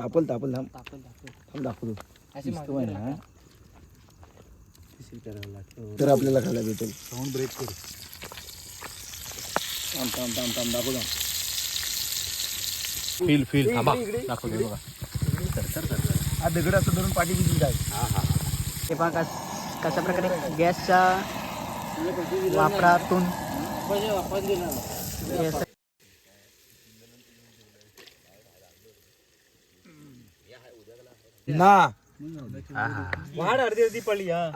तापल तापल थांब. तापल थांब दाखवतो. अशी दिसतो मागे आहे ना करावं लागतं? तर आपल्याला खायला भेटेल. साऊंड ब्रेक करू. थांब थांब थांब थांब दाखव थांब फील फील थांबा. दाखवतो. बघा. हा दगड असं धरून पाठी बिजली काय हे पहा कस कशा प्रकारे गॅसच्या वापरातून हे असं- ना. वाढ अर्धी अर्धी पडली हा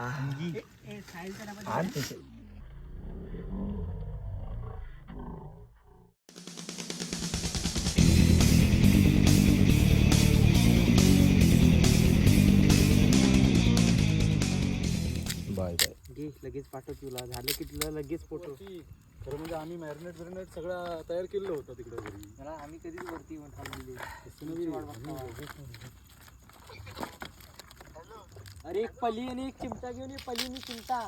बाय बाय घे लगेच पाठव तुला. झालं की तुला लगेच फोटो. खरं म्हणजे आम्ही मॅरिनेट बिरिनेट सगळं तयार केलेलं होतं तिकडे घरी. आम्ही कधीच वरती वाट अरे एक पली आणि एक चिमटा घेऊन ये पली आणि चिमटा.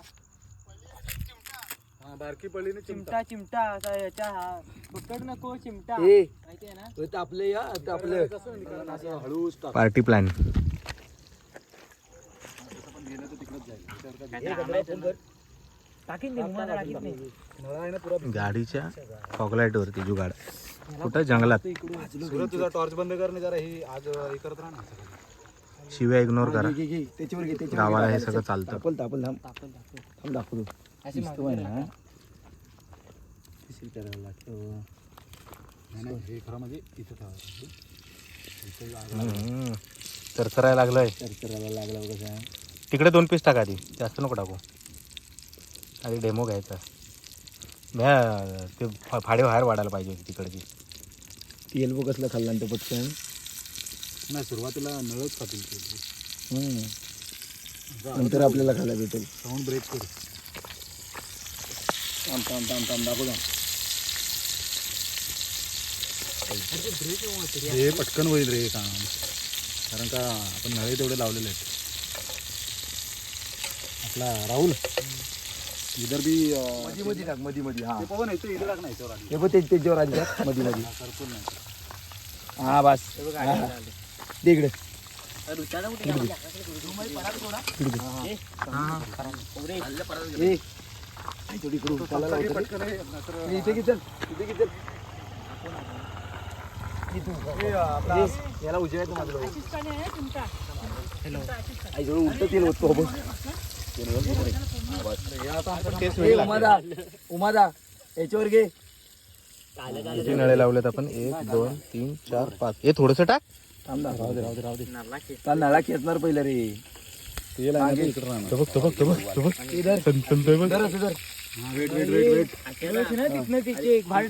हा बारकी पडली चिमटा. चिमटा असा याच्या हा. पकड नको चिमटा. ए. ना? हे तापले या असं हळूच टाक. पार्टी प्लॅन टाकीन टाकीन नळा आहे ना पुरा गाडीच्या फॉगलाईट वरती जुगाड. कुठं? जंगलात. सुरत तुझा टॉर्च बंद कर ना जरा हे आज हे करत राहा ना. शिव्या इग्नोर करा. घे, घे, घे. त्याच्यावर घे त्याच्यावर गावाला. हे सगळं चालतं. तापल तापल थांब. तापल तापल थांब दाखवतो. अशी दिसतो मागे आहे ना. करावं लागतं. नाही नाही हे खरं म्हणजे इथं हम्म. चरचरायला लागलंय. चरचरायला लागला बघा तिकडे दोन पीस टाका आधी. जास्त नको टाकू. आधी डेमो घ्यायचा. भ्या ते फा- फाडे बाहेर वाढायला पाहिजे होती तिकडची. तेल बघ कसलं खाल्लं तर पटकन. नाही सुरुवातीला नळच खातील हम्म. नंतर आपल्याला खायला भेटेल. साऊंड ब्रेक करू. थांब थांब थांब थांब दाखव थांब हे पटकन होईल रे काम. कारण का आपण नळे तेवढे लावलेले आहेत. आपला राहुल इधर बी अं, मधी मधी टाक मधी मधी हा. ते पवन येतो इथे टाक नाही याच्यावर. हे बघ ते त्याच्यावर मधी मधी. सरकून नाही हा बस. हा. दे इकडे. याला उलट तेल होतो उमादा. उमादा याच्यावर घे. किती नळे लावलेत आपण. एक दोन तीन चार पाच. हे थोडस टाक. थांब राहू दे राहू दे राहू दे. काल नळा खेचणार पहिलं रे. इकडं राहणार. तो बघ तो बघ तो बघ तो बघ इधर. सनसनतोय बघ. इधर इधर हा, वेट वेट वेट वेट.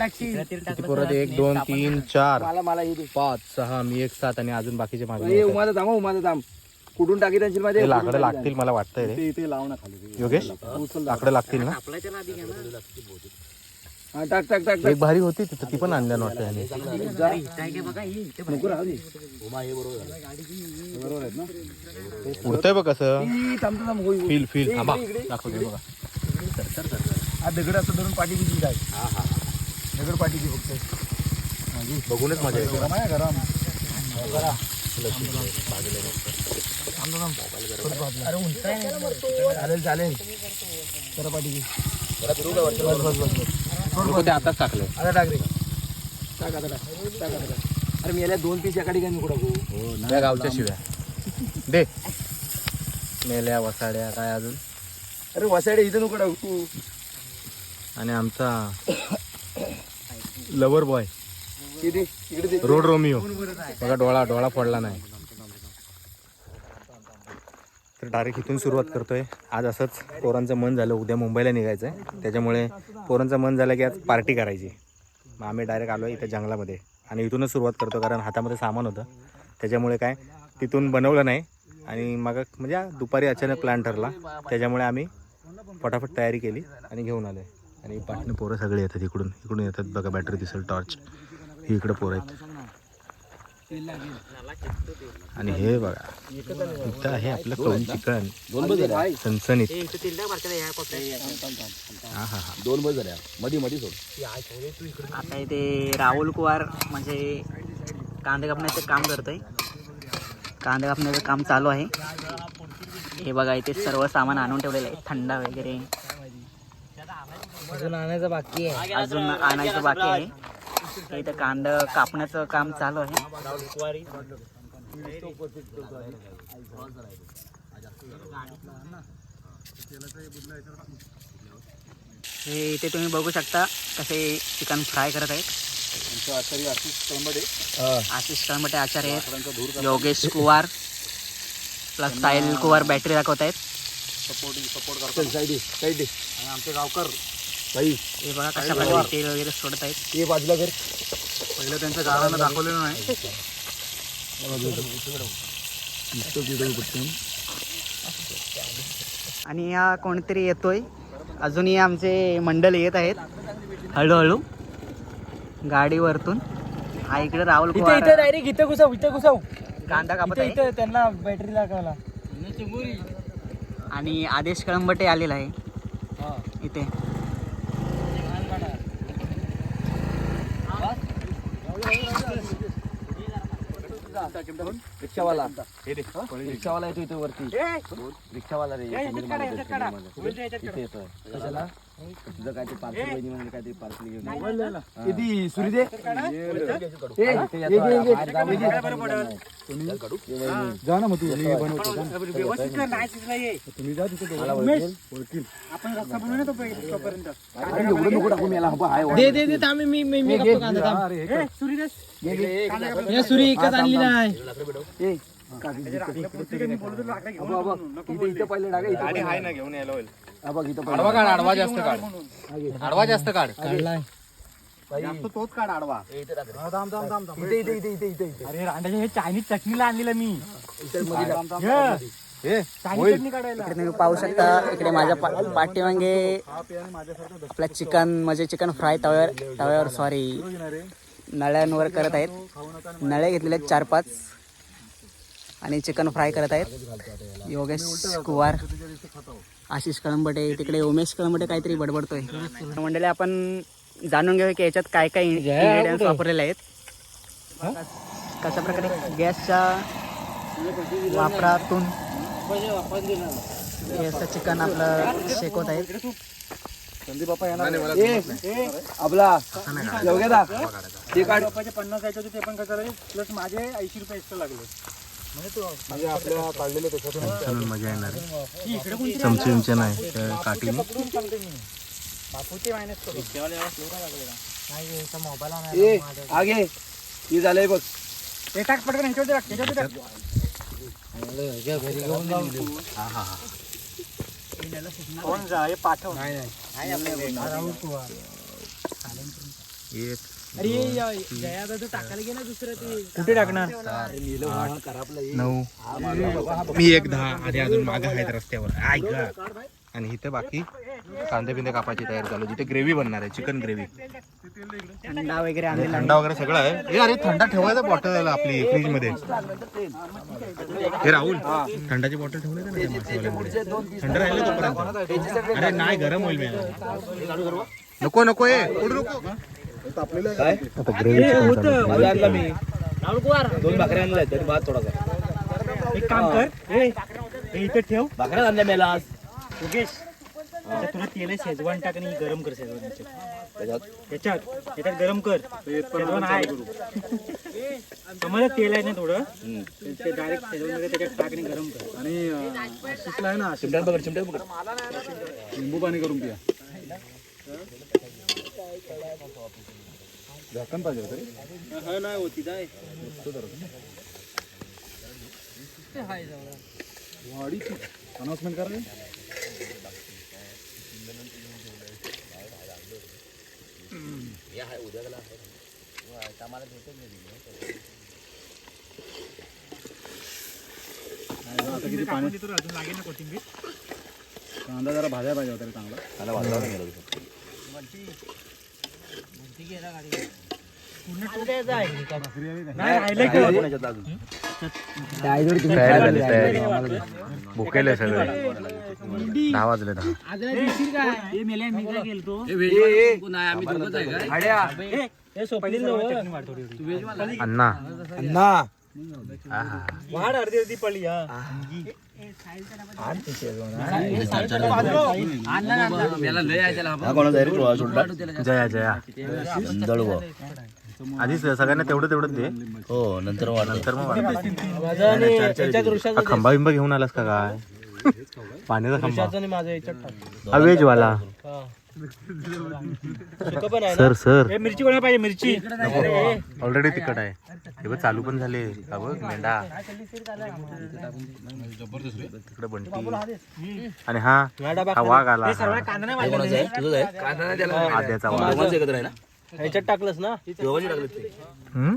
किती पोरं ते? एक दोन तीन चार. मला हे पाच सहा मी एक सात आणि अजून बाकीचे माझे थांब हं, थांब. कुठून टाकी त्यांची माझ्या ते लाकडं लागतील मला वाटतंय रे. ते इथे लाव ना खाली. ते. योगेश लाकडं लागतील ना. हा टाक टाक टाक टाक. एक भारी होती तिथं ती पण आणल्या नव्हत्या याने. नको राहू दे. बरोबर आहेत ना? उडतंय बघ कसं ई, थांब थांब. फील फील थांबा. दाखवते बघा. हा दगड असं धरून पाठी बिजली काय दगड पाठी दे फक्त. बघूनच मजा येते. गरम आहे गरम चालेल चालेल. जरा पाठी बस बस बस. लोकं ते आताच टाकले. आता टाक रे. टाक आता टाक. टाक आता टाक. अरे मी याला दोन पीस एका ठिकाणी नको टाकू त्या गावच्या शिव्या. दे. मेल्या वसाड्या काय अजून? अरे वसाडे इथं नको टाकू आणि आमचा लवर बॉय रोड रोमिओ बघा डोळा डोळा फोडला नाही. तर डायरेक्ट इथून सुरुवात करतोय. आज असंच पोरांचं मन झालं उद्या मुंबईला निघायचं आहे त्याच्यामुळे पोरांचं मन झालं की आज पार्टी करायची. मग आम्ही डायरेक्ट आलो इथे जंगलामध्ये. आणि इथूनच सुरुवात करतो कारण हातामध्ये सामान होतं. त्याच्यामुळे काय तिथून बनवलं नाही. आणि मग म्हणजे दुपारी अचानक प्लॅन ठरला. त्याच्यामुळे आम्ही फटाफट तयारी केली आणि घेऊन आलो आणि पाठनं पोरं सगळे येतात इकडून. इकडून येतात बघा बॅटरी दिसेल टॉर्च ही इकडे पोरं आहेत. आणि हे बघा इथं आहे आपलं कौन चिकन. सनसनीत. हा हा हा दोन बस झाल्या मध्ये मध्ये सोड. आता इथे राहुल कुवार म्हणजे कांदे कापण्याचं काम करतोय. कांदा कापण्याचं काम चालू आहे. हे बघा इथे सर्व सामान आणून ठेवलेलं आहे. थंडा वगैरे. अजून आणायचं बाकी आहे. अजून आणायचं बाकी आहे. इथं कांदा कापण्याचं काम चालू आहे. हे इथे तुम्ही बघू शकता कसे चिकन फ्राय करत आहेत. आशिष तळंबडे आचार्य आहेत. योगेश कुवार प्लस साहिल कुवार बॅटरी दाखवत आहेत. सपोर्टिंग सपोर्ट करतो साईडी साईडी. आमचे गावकर बाई हे बघा कशा प्रकारे तेल वगैरे सोडत आहेत. ते बाजूला कर पहिलं त्यांच्या गावानं दाखवलेलं नाही. आणि हा कोणतरी येतोय. अजूनही आमचे मंडळ येत आहेत. हळूहळू. गाडीवरतून. हा इकडे राहुल इथे कुवार. इथे डायरेक्ट इथे घुसव इथे घुसव. कांदा कापत इथे आहे. इथे त्यांना बॅटरी लागावला आणि आदेश कळंबटे आलेला आहे. इथे. रिक्षावाला. रिक्षावाला येतो इथे वरती. रिक्षावाला रे येतोय. कशाला? तुझं काय ते पार्सल बहिणी म्हणजे काय ते पार्सल घेऊन किती सुरी दे जा ना मग तू मी बनवतो जा. तुम्ही जा तिथे दोघं. ओळखील. एवढं नको टाकू मी याला हवा आहे दे दे दे थांब मी मी मी कापतो कांदा थांब. अरे हे कर. हे सुरी एकच आणली नाही इथे इथे पहिले टाका इथे पहिले. ना घेऊन यायला होईल हा बघ इथं आडवा काढ आडवा जास्त काढ. आडवा जास्त काढ. काढलाय. जास्त तोच काढ आडवा. हा. इथे इथे इथे इथे इथे इथे. अरे रांडाच्या हे चायनीज चटणीला आणलेलं मी. हे इकडे तुम्ही पाहू शकता इकडे माझ्या पा- पाठीमागे आपला चिकन म्हणजे चिकन फ्राय तव्यावर तव्यावर सॉरी नळ्यांवर करत आहेत. नळे घेतलेले आहेत चार पाच आणि चिकन फ्राय करत आहेत. योगेश कुवार आशिष कळंबटे तिकडे उमेश कळंबटे काहीतरी बडबडतोय. मंडळी आपण जाणून घेऊया की याच्यात काय काय इन्ग्रेडियंट्स वापरलेले आहेत. कशा प्रकारे गॅसच्या वापरातून हे असं चिकन आपलं शेकवत आहेत. संदीप येणार ए, आपला योग्य दा ते काढ. पन्नास यायचे होते ते पण कसं प्लस माझे ऐंशी रुपये एक्स्ट्रा लागले. म्हणजे आपल्या काढलेले त्याच्यातून. मजा येणार आहे. चमचे विमचे नाही ए आगे. हे झालंय बघ. ते टाक पटकन ह्याच्यावरती टाक ह्याच्यावरती टाक. कोण जा हे पाठव. एक अरे जया दादा टाकायला गेला दुसरं ते. कुठे टाकणार? नऊ. मी एक दहा. आणि अजून मागं आहेत रस्त्यावर. ऐक. आणि इथे बाकी कांदे बिंदे कापायची तयारी चालू. जिथे ग्रेव्ही बनणार आहे चिकन ग्रेव्ही. थंडा वगैरे थंडा वगैरे सगळं आहे. अरे थंडा ठेवायचा बॉटल आपली फ्रीजमध्ये हे राहुल थंडाची बॉटल ठेवली. थंड राहिले तोपर्यंत. अरे नाही गरम होईल नको नको ए उडू नको आता ग्रेव्ही आणला मी. दोन भाकऱ्या आणल्या तरी भात थोडासा एक काम कर. हे हे इथे ठेव. भाकऱ्या आणल्या मेला योगेश त्याच्यात तुला तेल आहे, शेजवान टाक आणि गरम कर शेजवान याच्यात त्याच्यात? त्याच्यात गरम कर. शेजवान आहे. आम्हाला तेल आहे ना थोडं. ते डायरेक्ट शेजवान वगैरे त्याच्यात टाक आणि गरम कर. आणि अं, आशिषला आहे ना आशिष चिमट्यात बघ चिमट्यात बघ लिंबू पाणी करून पिया. झाकण पाहिजे होतं रे नाही होती काय वाडीची अनाउन्समेंट करा रे. नाही, आता किती पाणी अजून लागेल ना कोथिंबीर कांदा जरा भाज्या पाहिजे होता रे चांगला त्याला वाजवायला गेलो नाही राहिलं की तयारी झाली तयारी भुकेले सगळे दहा वाजले दहा अण्णा अण्णा वाढ अर्धी अर्धी पडली जया दळव आधीच सगळ्यांना तेवढं तेवढं दे हो नंतर नंतर मग वाढते. खंबा बिंबा घेऊन आलास का काय पाण्याचा खंबा हा व्हेज वाला सर सर. ए, मिरची कोणाला पाहिजे? मिरची. ऑलरेडी तिखट आहे. हे बघ चालू पण झाले का बघ मेंढा. तिकडे बंटी. आणि हा हा वाघ आला. सर्वांना कांदा नाही हा. आद्याचा वाघ. ह्याच्यात टाकलंस ना? हम्म?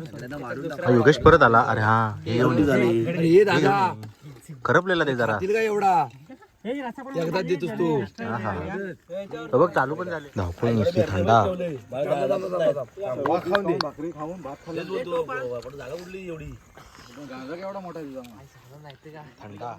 हा योगेश परत आला. अरे हा हे हे दादा. करपलेला ते जरा. एवढा? एकदा देतोस तू. हा हा. हे बघ चालू पण झाले. धावपळ नुसती थंडा. जागा उडली एवढी? गाजा केवढा मोठा आहे तुझा थंडा.